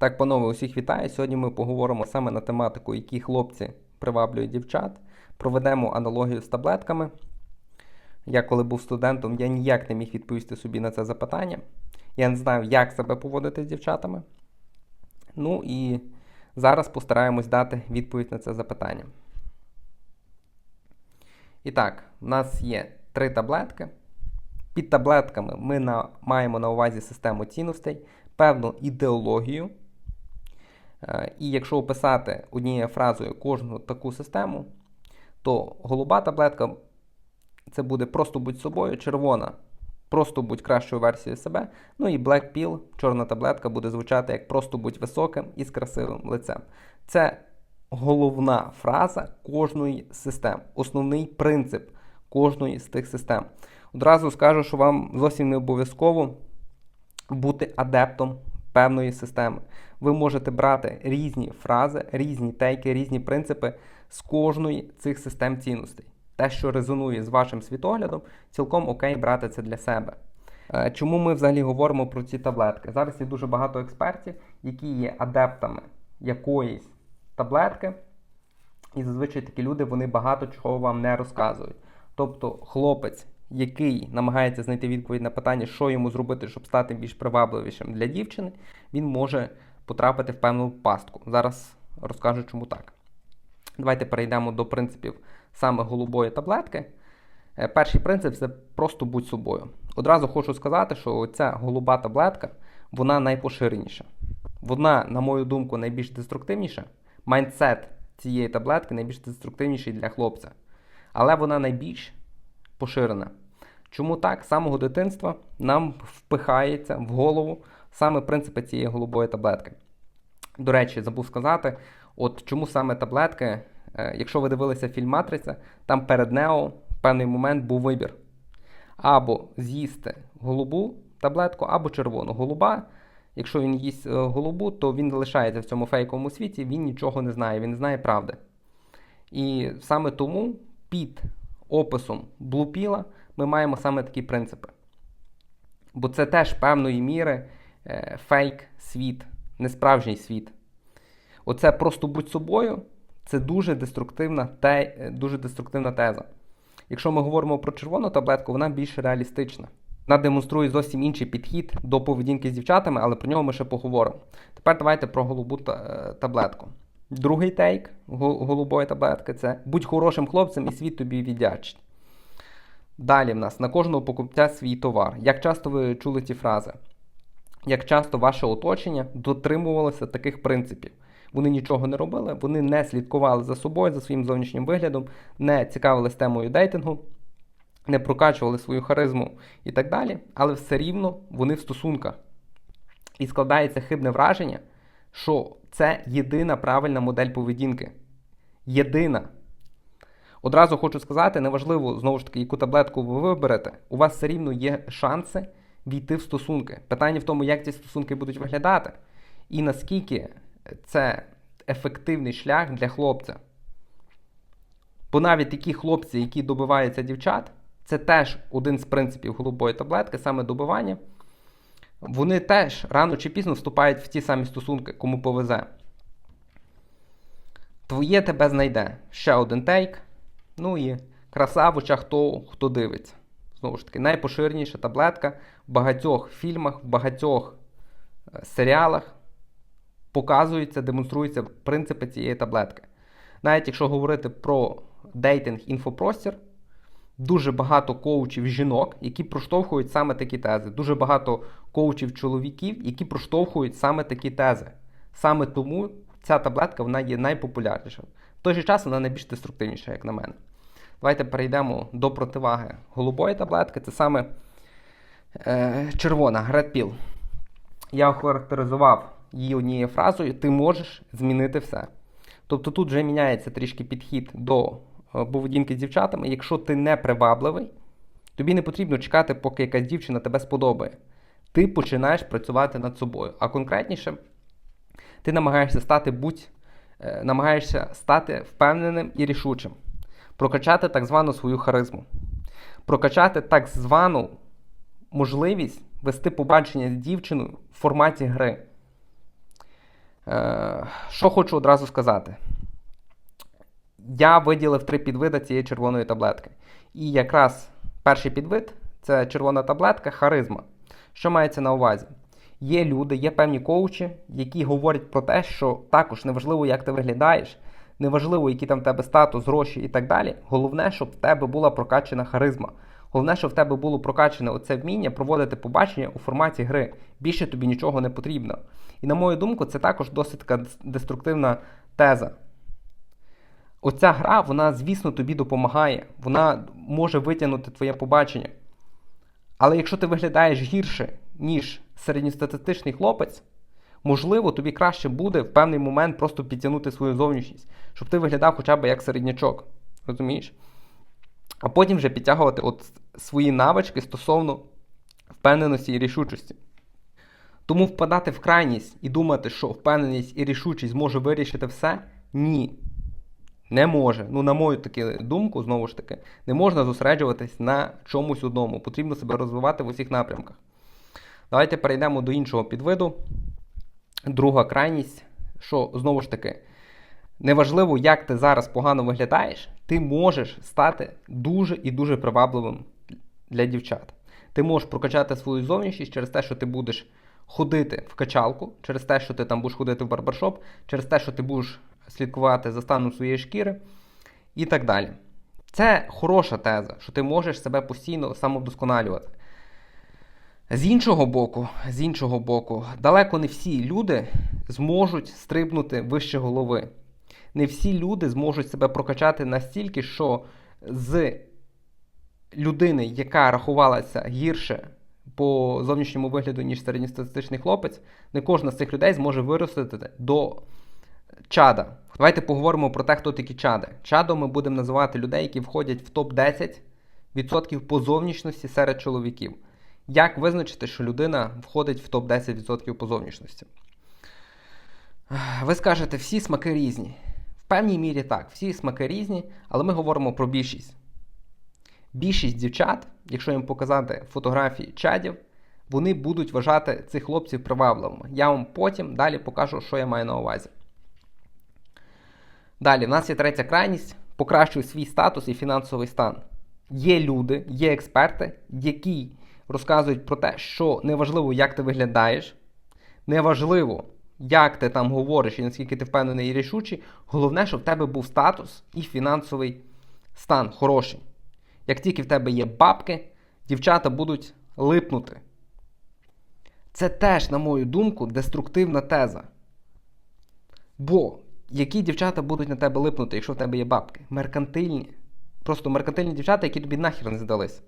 Так, панове, усіх вітаю. Сьогодні ми поговоримо саме на тематику, які хлопці приваблюють дівчат. Проведемо аналогію з таблетками. Я, коли був студентом, я ніяк не міг відповісти собі на це запитання. Я не знав, як себе поводити з дівчатами. Ну і зараз постараємось дати відповідь на це запитання. І так, в нас є три таблетки. Під таблетками ми на, маємо на увазі систему цінностей, певну ідеологію. Е, І якщо описати однією фразою кожну таку систему, то голуба таблетка це буде просто будь собою, червона просто будь кращою версією себе. Ну і Black Pill, чорна таблетка, буде звучати як просто будь високим і з красивим лицем. Це головна фраза кожної з систем, основний принцип кожної з тих систем. Одразу скажу, що вам зовсім не обов'язково бути адептом певної системи. Ви можете брати різні фрази, різні тейки, різні принципи з кожної цих систем цінностей. Те, що резонує з вашим світоглядом, цілком окей брати це для себе. Е, Чому ми взагалі говоримо про ці таблетки? Зараз є дуже багато експертів, які є адептами якоїсь таблетки, і зазвичай такі люди вони багато чого вам не розказують. Тобто, хлопець, який намагається знайти відповідь на питання, що йому зробити, щоб стати більш привабливішим для дівчини, він може потрапити в певну пастку. Зараз розкажу, чому так. Давайте перейдемо до принципів саме голубої таблетки. Е, Перший принцип це просто будь собою. Одразу хочу сказати, що ця голуба таблетка вона найпоширеніша. Вона, на мою думку, найбільш деструктивніша. Майндсет цієї таблетки найбільш деструктивніший для хлопця. Але вона найбільш поширена. Чому так? З самого дитинства нам впихається в голову саме принципи цієї голубої таблетки. До речі, забув сказати, от чому саме таблетки, е, якщо ви дивилися фільм Матриця, там перед Нео в певний момент був вибір. Або з'їсти голубу таблетку, або червону. Голуба, якщо він їсть е, голубу, то він залишається в цьому фейковому світі, він нічого не знає, він не знає правди. І саме тому під описом блупіла ми маємо саме такі принципи. Бо це теж певної міри фейк світ, несправжній світ. Оце просто будь собою, це дуже деструктивна, те, е, дуже деструктивна теза. Якщо ми говоримо про червону таблетку, вона більш реалістична. Вона демонструє зовсім інший підхід до поведінки з дівчатами, але про нього ми ще поговоримо. Тепер давайте про голубу е, таблетку. Другий тейк голубої таблетки це будь хорошим хлопцем і світ тобі віддячить. Далі в нас на кожного покупця свій товар. Як часто ви чули ці фрази? Як часто ваше оточення дотримувалося таких принципів? Вони нічого не робили, вони не слідкували за собою, за своїм зовнішнім виглядом, не цікавились темою дейтингу, не прокачували свою харизму і так далі, але все рівно вони в стосунках. І складається хибне враження, що це єдина правильна модель поведінки. Єдина. Одразу хочу сказати, неважливо, знову ж таки, яку таблетку ви виберете, у вас все рівно є шанси війти в стосунки. Питання в тому, як ці стосунки будуть виглядати, і наскільки це ефективний шлях для хлопця. Бо навіть такі хлопці, які добиваються дівчат, це теж один з принципів голубої таблетки, саме добивання. Вони теж рано чи пізно вступають в ті самі стосунки, кому повезе. Твоє тебе знайде. Ще один тейк. Ну і краса в очах того, хто дивиться. Знову ж таки, найпоширеніша таблетка в багатьох фільмах, в багатьох е, серіалах показуються, демонструються принципи цієї таблетки. Навіть якщо говорити про дейтинг інфопростір, дуже багато коучів жінок, які проштовхують саме такі тези. Дуже багато коучів чоловіків, які проштовхують саме такі тези. Саме тому ця таблетка вона є найпопулярніша. В той же час вона найбільш деструктивніша, як на мене. Давайте перейдемо до противаги голубої таблетки. Це саме е, червона Pill. Я охарактеризував її однією фразою: ти можеш змінити все. Тобто тут вже міняється трішки підхід до е, поведінки з дівчатами. Якщо ти не привабливий, тобі не потрібно чекати, поки якась дівчина тебе сподобає. Ти починаєш працювати над собою. А конкретніше, ти намагаєшся стати будь, е, намагаєшся стати впевненим і рішучим, прокачати так звану свою харизму, прокачати так звану можливість вести побачення з дівчиною в форматі гри. Е, що хочу одразу сказати. Я виділив три підвиди цієї червоної таблетки. І якраз перший підвид це червона таблетка харизма. Що мається на увазі? Є люди, є певні коучі, які говорять про те, що також неважливо, як ти виглядаєш, неважливо, який там в тебе статус, гроші і так далі. Головне, щоб в тебе була прокачена харизма. Головне, щоб в тебе було прокачане оце вміння проводити побачення у форматі гри. Більше тобі нічого не потрібно. І на мою думку, це також досить така деструктивна теза. Оця гра, вона, звісно, тобі допомагає. Вона може витягнути твоє побачення. Але якщо ти виглядаєш гірше, ніж середньостатистичний хлопець, можливо, тобі краще буде в певний момент просто підтягнути свою зовнішність, щоб ти виглядав хоча б як середнячок. Розумієш? А потім вже підтягувати от свої навички стосовно впевненості і рішучості. Тому впадати в крайність і думати, що впевненість і рішучість може вирішити все ні. Не може. Ну, на мою таку думку, знову ж таки, не можна зосереджуватись на чомусь одному. Потрібно себе розвивати в усіх напрямках. Давайте перейдемо до іншого підвиду. Друга крайність, що знову ж таки, неважливо, як ти зараз погано виглядаєш, ти можеш стати дуже і дуже привабливим для дівчат. Ти можеш прокачати свою зовнішність через те, що ти будеш ходити в качалку, через те, що ти там будеш ходити в барбершоп, через те, що ти будеш слідкувати за станом своєї шкіри і так далі. Це хороша теза, що ти можеш себе постійно самовдосконалювати. З іншого боку, з іншого боку, далеко не всі люди зможуть стрибнути вище голови. Не всі люди зможуть себе прокачати настільки, що з людини, яка рахувалася гірше по зовнішньому вигляду, ніж середньостатистичний хлопець, не кожна з цих людей зможе виростити до чада. Давайте поговоримо про те, хто такі чади. Чадом ми будемо називати людей, які входять в топ-10% по зовнішності серед чоловіків. Як визначити, що людина входить в топ-10% по зовнішності? Ви скажете, всі смаки різні. В певній мірі так, всі смаки різні, але ми говоримо про більшість. Більшість дівчат, якщо їм показати фотографії чадів, вони будуть вважати цих хлопців привабливими. Я вам потім далі покажу, що я маю на увазі. Далі, в нас є третя крайність: покращуй свій статус і фінансовий стан. Є люди, є експерти, які розказують про те, що неважливо, як ти виглядаєш, неважливо, як ти там говориш і наскільки ти впевнений і рішучий. Головне, щоб в тебе був статус і фінансовий стан хороший. Як тільки в тебе є бабки, дівчата будуть липнути. Це теж, на мою думку, деструктивна теза. Бо які дівчата будуть на тебе липнути, якщо в тебе є бабки? Меркантильні. Просто меркантильні дівчата, які тобі нахер не здались.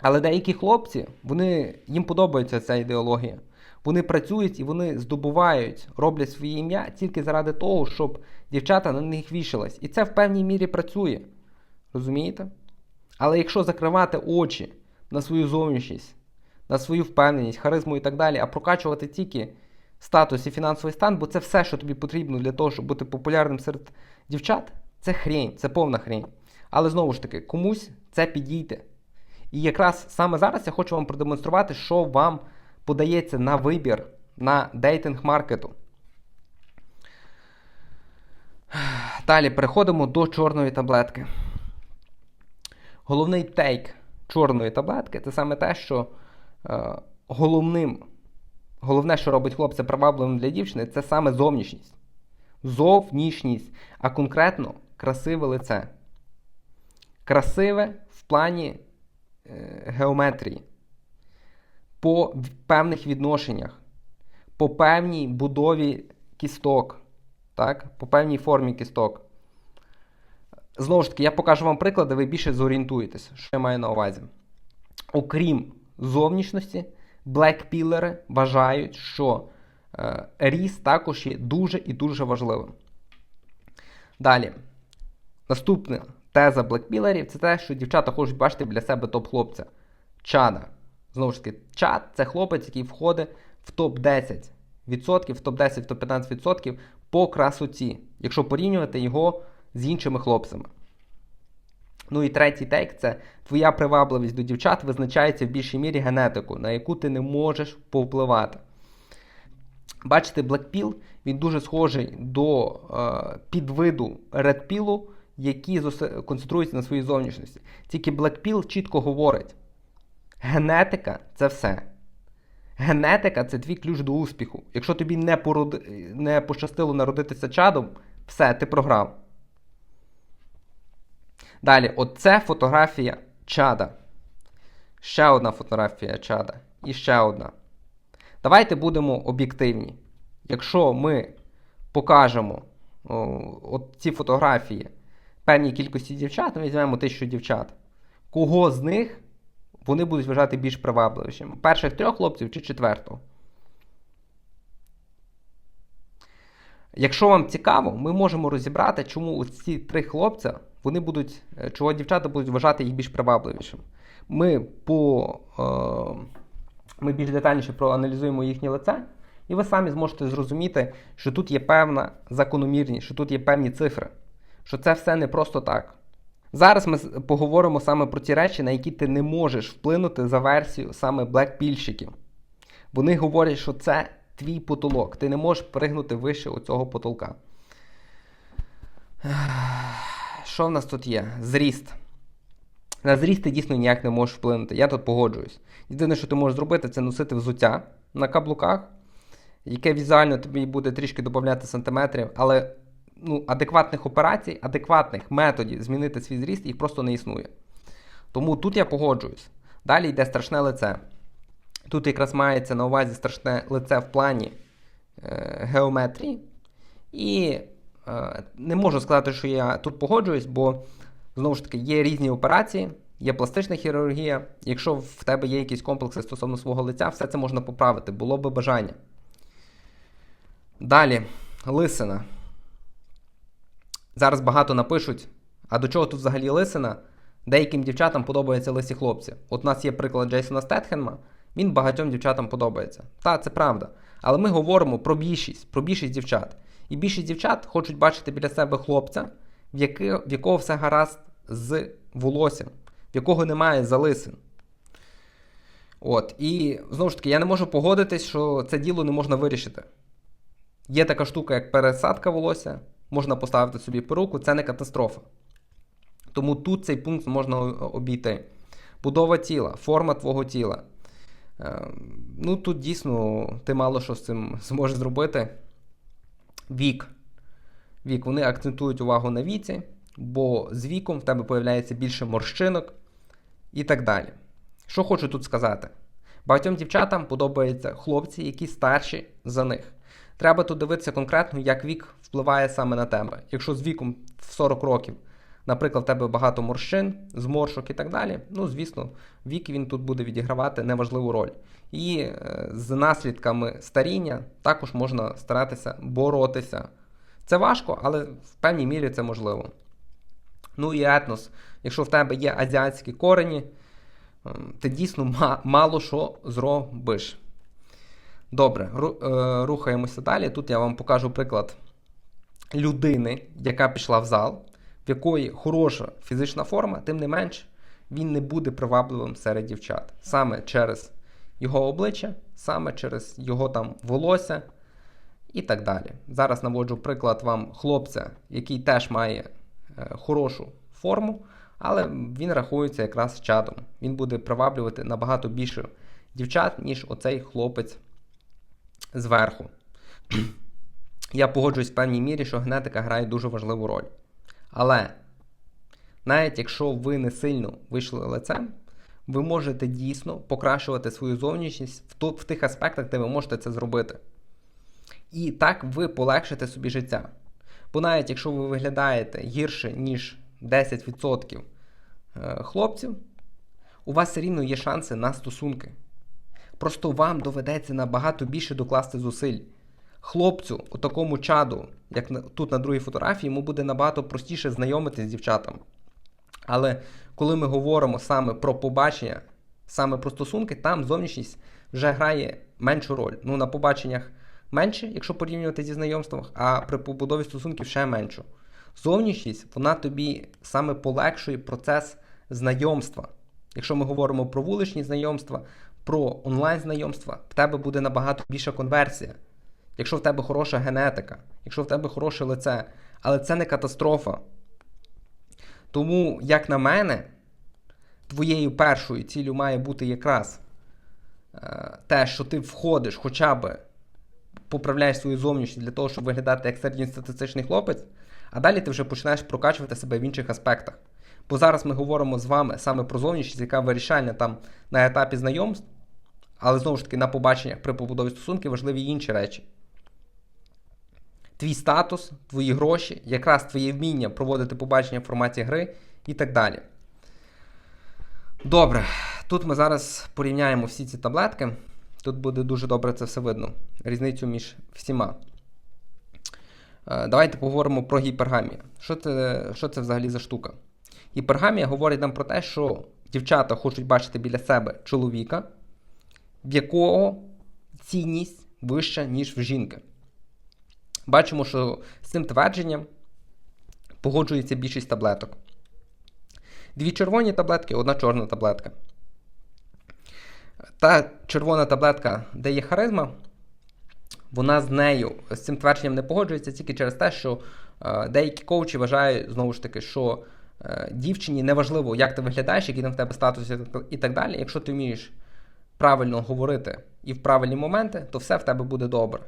Але деякі хлопці, вони, їм подобається ця ідеологія. Вони працюють і вони здобувають, роблять своє ім'я тільки заради того, щоб дівчата на них вішались. І це в певній мірі працює. Розумієте? Але якщо закривати очі на свою зовнішність, на свою впевненість, харизму і так далі, а прокачувати тільки статус і фінансовий стан, бо це все, що тобі потрібно для того, щоб бути популярним серед дівчат, це хрень, це повна хрень. Але знову ж таки, комусь це підійде. І якраз саме зараз я хочу вам продемонструвати, що вам подається на вибір на дейтинг маркету. Далі переходимо до чорної таблетки. Головний тейк чорної таблетки це саме те, що е, головним, головне, що робить хлопця привабливим для дівчини, це саме зовнішність. Зовнішність, а конкретно красиве лице. Красиве в плані геометрії, по певних відношеннях, по певній будові кісток, так? по певній формі кісток. Знову ж таки, я покажу вам приклади, ви більше зорієнтуєтесь, що я маю на увазі. Окрім зовнішності, блекпілери вважають, що е, ріст також є дуже і дуже важливим. Далі. Наступна теза блекпілерів це те, що дівчата хочуть бачити для себе топ-хлопця. Чада. Знову ж таки, чад це хлопець, який входить в топ-10%, в топ-10, в топ-15% по красоті, якщо порівнювати його з іншими хлопцями. Ну і третій тейк це твоя привабливість до дівчат визначається в більшій мірі генетику, на яку ти не можеш повпливати. Бачите, Blackpill, він дуже схожий до е, підвиду Redpill, які концентруються на своїй зовнішності. Тільки Blackpill чітко говорить: генетика це все. Генетика це твій ключ до успіху. Якщо тобі не, породи... не пощастило народитися чадом, все, ти програв. Далі, оце фотографія чада. Ще одна фотографія чада. І ще одна. Давайте будемо об'єктивні. Якщо ми покажемо о, от ці фотографії певній кількості дівчат, ми візьмемо тисячу дівчат, кого з них вони будуть вважати більш привабливішим? Перших трьох хлопців чи четвертого? Якщо вам цікаво, ми можемо розібрати, чому ці три хлопця вони будуть, е, чого дівчата будуть вважати їх більш привабливішим. Ми по е, ми більш детальніше проаналізуємо їхнє лице, і ви самі зможете зрозуміти, що тут є певна закономірність, що тут є певні цифри, що це все не просто так. Зараз ми поговоримо саме про ті речі, на які ти не можеш вплинути за версію саме блекпільщиків. Вони говорять, що це твій потолок. Ти не можеш пригнути вище оцього потолка. Що в нас тут є? Зріст. На зріст ти дійсно ніяк не можеш вплинути. Я тут погоджуюсь. Єдине, що ти можеш зробити, це носити взуття на каблуках, яке візуально тобі буде трішки додати сантиметрів, але ну, адекватних операцій, адекватних методів змінити свій зріст їх просто не існує. Тому тут я погоджуюсь. Далі йде страшне лице. Тут якраз мається на увазі страшне лице в плані е, геометрії. І е, не можу сказати, що я тут погоджуюсь, бо знову ж таки є різні операції, є пластична хірургія. Якщо в тебе є якісь комплекси стосовно свого лиця, все це можна поправити, було би бажання. Далі, лисина. Зараз багато напишуть. А до чого тут взагалі лисина? Деяким дівчатам подобаються лисі хлопці. От у нас є приклад Джейсона Стетхенма, він багатьом дівчатам подобається. Та, це правда. Але ми говоримо про більшість, про більшість дівчат. І більшість дівчат хочуть бачити біля себе хлопця, в, яки, в якого все гаразд з волоссям, в якого немає залисин. От. І знову ж таки, я не можу погодитись, що це діло не можна вирішити. Є така штука, як пересадка волосся, можна поставити собі перуку, це не катастрофа. Тому тут цей пункт можна обійти. Будова тіла, форма твого тіла. Е, Ну, тут дійсно ти мало що з цим зможеш зробити. Вік. Вік. Вони акцентують увагу на віці, бо з віком в тебе появляється більше морщинок і так далі. Що хочу тут сказати? Багатьом дівчатам подобаються хлопці, які старші за них. Треба тут дивитися конкретно, як вік впливає саме на тебе. Якщо з віком в 40 років, наприклад, в тебе багато морщин, зморшок і так далі, ну, звісно, вік він тут буде відігравати неважливу роль. І е, з наслідками старіння також можна старатися боротися. Це важко, але в певній мірі це можливо. Ну і етнос. Якщо в тебе є азіатські корені, ем, ти дійсно мало що зробиш. Добре, е, рухаємося далі. Тут я вам покажу приклад людини, яка пішла в зал, в якої хороша фізична форма, тим не менш, він не буде привабливим серед дівчат. Саме через його обличчя, саме через його там волосся і так далі. Зараз наводжу приклад вам хлопця, який теж має е, хорошу форму, але він рахується якраз чадом. Він буде приваблювати набагато більше дівчат, ніж оцей хлопець зверху. Я погоджуюсь в певній мірі, що генетика грає дуже важливу роль. Але навіть якщо ви не сильно вийшли лицем, ви можете дійсно покращувати свою зовнішність в, ту- в тих аспектах, де ви можете це зробити. І так ви полегшите собі життя. Бо навіть якщо ви виглядаєте гірше, ніж 10% е, хлопців, у вас все рівно є шанси на стосунки. Просто вам доведеться набагато більше докласти зусиль. Хлопцю, у такому чаду, як тут на другій фотографії, йому буде набагато простіше знайомитися з дівчатами. Але коли ми говоримо саме про побачення, саме про стосунки, там зовнішність вже грає меншу роль. Ну, на побаченнях менше, якщо порівнювати зі знайомством, а при побудові стосунків ще меншу. Зовнішність, вона тобі саме полегшує процес знайомства. Якщо ми говоримо про вуличні знайомства, про онлайн знайомства, в тебе буде набагато більша конверсія. якщо в тебе хороша генетика, якщо в тебе хороше лице, але це не катастрофа. Тому, як на мене, твоєю першою ціллю має бути якраз е, те, що ти входиш хоча б поправляєш свою зовнішність для того, щоб виглядати як середньостатистичний хлопець, а далі ти вже починаєш прокачувати себе в інших аспектах. Бо зараз ми говоримо з вами саме про зовнішність, яка вирішальна там на етапі знайомств, але знову ж таки на побаченнях при побудові стосунків важливі інші речі. Твій статус, твої гроші, якраз твоє вміння проводити побачення в форматі гри і так далі. Добре, тут ми зараз порівняємо всі ці таблетки. Тут буде дуже добре це все видно. Різницю між всіма. Е, Давайте поговоримо про гіпергамію. Що це, що це взагалі за штука? Гіпергамія говорить нам про те, що дівчата хочуть бачити біля себе чоловіка, в якого цінність вища, ніж в жінки. Бачимо, що з цим твердженням погоджується більшість таблеток. Дві червоні таблетки, одна чорна таблетка. Та червона таблетка, де є харизма, вона з нею, з цим твердженням не погоджується тільки через те, що е, деякі коучі вважають, знову ж таки, що е, дівчині неважливо, як ти виглядаєш, який там в тебе статус і так далі. Якщо ти вмієш правильно говорити і в правильні моменти, то все в тебе буде добре.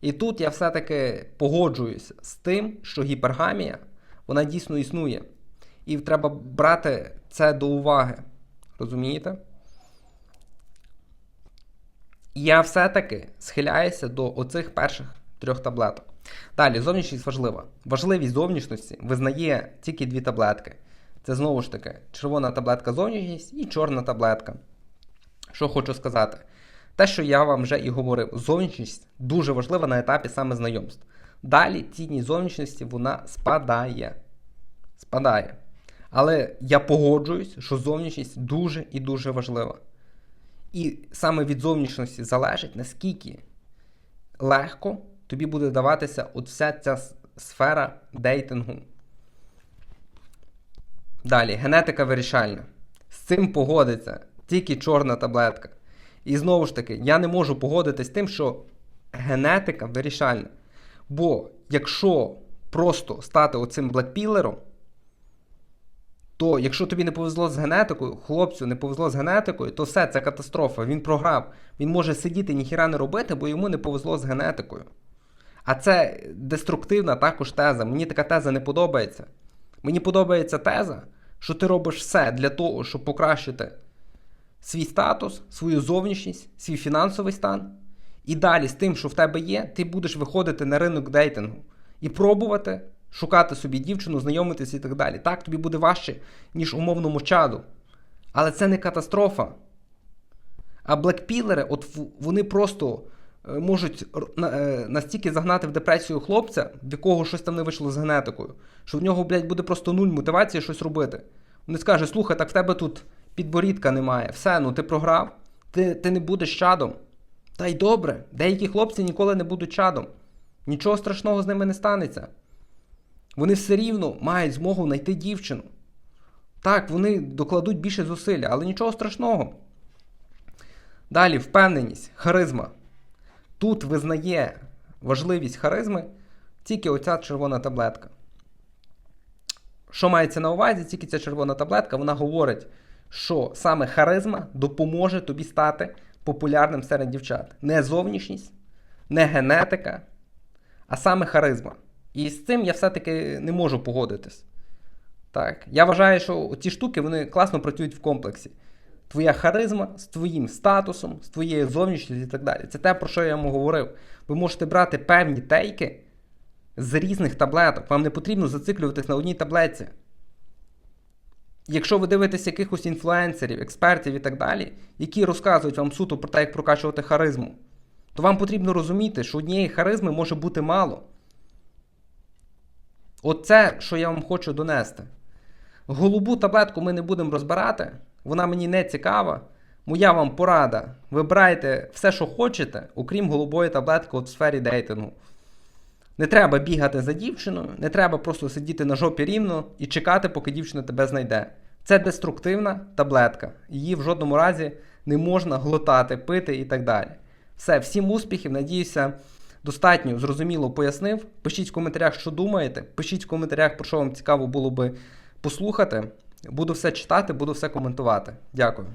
І тут я все-таки погоджуюся з тим, що гіпергамія, вона дійсно існує. І треба брати це до уваги. Розумієте? Я все-таки схиляюся до оцих перших трьох таблеток. Далі, зовнішність важлива. Важливість зовнішності визнає тільки дві таблетки. Це знову ж таки червона таблетка зовнішність і чорна таблетка. Що хочу сказати? Те, що я вам вже і говорив, зовнішність дуже важлива на етапі саме знайомств. Далі цінність зовнішності вона спадає. Спадає. Але я погоджуюсь, що зовнішність дуже і дуже важлива. І саме від зовнішності залежить, наскільки легко тобі буде даватися от вся ця сфера дейтингу. Далі, генетика вирішальна. З цим погодиться тільки чорна таблетка. І знову ж таки, я не можу погодитись з тим, що генетика вирішальна. Бо якщо просто стати оцим блекпілером, то якщо тобі не повезло з генетикою, хлопцю не повезло з генетикою, то все, це катастрофа. Він програв. Він може сидіти ніхіра не робити, бо йому не повезло з генетикою. А це деструктивна також теза. Мені така теза не подобається. Мені подобається теза, що ти робиш все для того, щоб покращити свій статус, свою зовнішність, свій фінансовий стан. І далі з тим, що в тебе є, ти будеш виходити на ринок дейтингу і пробувати шукати собі дівчину, знайомитися і так далі. Так, тобі буде важче, ніж умовному чаду. Але це не катастрофа. А блекпілери, от вони просто е, можуть е, настільки загнати в депресію хлопця, в якого щось там не вийшло з генетикою, що в нього, блядь, буде просто нуль мотивації щось робити. Вони скажуть, слухай, так в тебе тут підборідка немає, все, ну ти програв, ти, ти не будеш чадом. Та й добре, деякі хлопці ніколи не будуть чадом. Нічого страшного з ними не станеться. Вони все рівно мають змогу знайти дівчину. Так, вони докладуть більше зусилля, але нічого страшного. Далі, впевненість, харизма. Тут визнає важливість харизми тільки оця червона таблетка. Що мається на увазі, тільки ця червона таблетка, вона говорить, що саме харизма допоможе тобі стати популярним серед дівчат. Не зовнішність, не генетика, а саме харизма. І з цим я все-таки не можу погодитись. Так. Я вважаю, що ці штуки вони класно працюють в комплексі. Твоя харизма з твоїм статусом, з твоєю зовнішністю і так далі. Це те, про що я йому говорив. Ви можете брати певні тейки з різних таблеток. Вам не потрібно зациклюватись на одній таблетці. Якщо ви дивитесь якихось інфлюенсерів, експертів і так далі, які розказують вам суто про те, як прокачувати харизму, то вам потрібно розуміти, що однієї харизми може бути мало. Оце, що я вам хочу донести. Голубу таблетку ми не будемо розбирати, вона мені не цікава. Моя вам порада. Вибирайте все, що хочете, окрім голубої таблетки в сфері дейтингу. Не треба бігати за дівчиною, не треба просто сидіти на жопі рівно і чекати, поки дівчина тебе знайде. Це деструктивна таблетка. Її в жодному разі не можна глотати, пити і так далі. Все, всім успіхів, надіюся, достатньо зрозуміло пояснив. Пишіть в коментарях, що думаєте. Пишіть в коментарях, про що вам цікаво було би послухати. Буду все читати, буду все коментувати. Дякую.